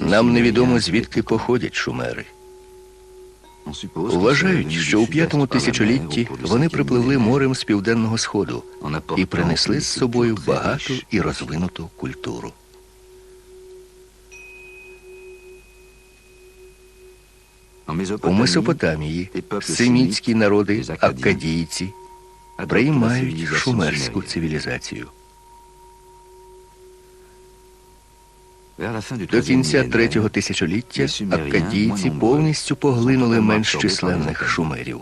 Нам невідомо звідки походять шумери. Вважають, що у п'ятому тисячолітті вони припливли морем з південного сходу і принесли з собою багату і розвинуту культуру. У Месопотамії семітські народи, аккадійці, приймають шумерську цивілізацію. До кінця третього тисячоліття аккадійці повністю поглинули менш численних шумерів.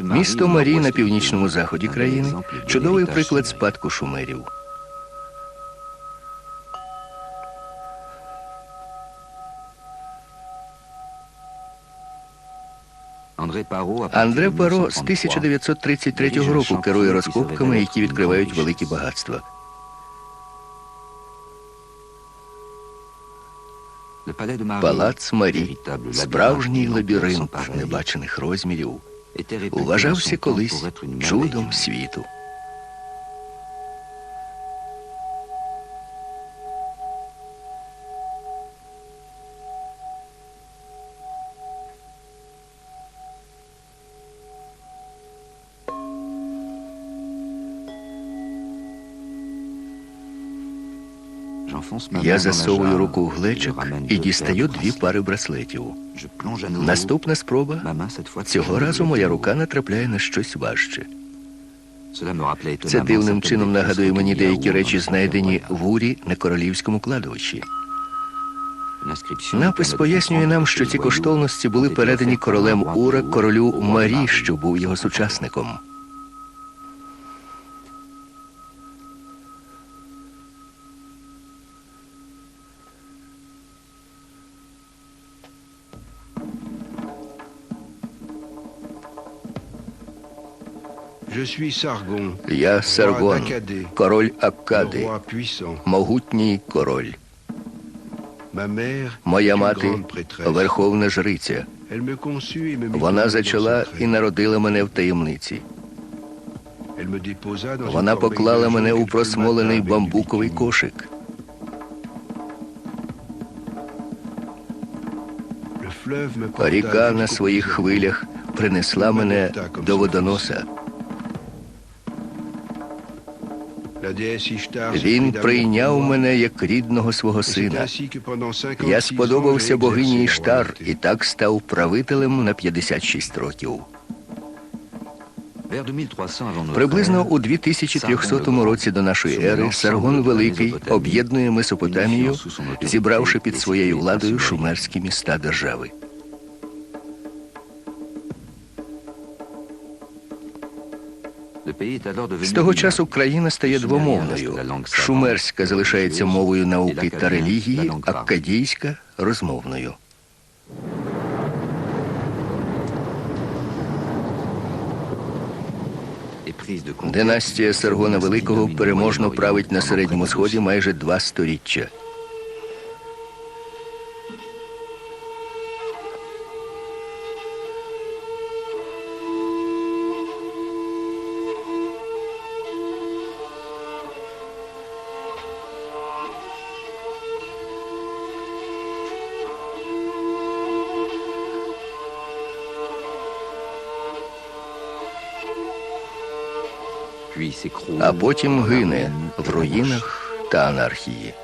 Місто Марі на північному заході країни чудовий приклад спадку шумерів. Андре Паро з 1933 року керує розкопками, які відкривають великі багатства. Палац Марі, справжній лабіринт небачених розмірів, вважався колись чудом світу. Я засовую руку в глечик і дістаю дві пари браслетів. Наступна спроба. Цього разу моя рука натрапляє на щось важче. Це дивним чином нагадує мені деякі речі, знайдені в урі на королівському кладовищі. Напис пояснює нам, що ці коштовності були передані королем Ура королю Марі, що був його сучасником. Я Саргон, король Аккади, могутній король. Моя мати верховна жриця. Вона зачала і народила мене в таємниці. Вона поклала мене у просмолений бамбуковий кошик. Ріка на своїх хвилях принесла мене до водоноса. Він прийняв мене як рідного свого сина. Я сподобався богині Іштар і так став правителем на 56 років. Приблизно у 2300 році до нашої ери Саргон Великий об'єднує Месопотамію, зібравши під своєю владою шумерські міста держави. З того часу країна стає двомовною. Шумерська залишається мовою науки та релігії, аккадійська розмовною. Династія Саргона Великого переможно править на середньому сході майже два сторіччя. А потім гине в руїнах та анархії.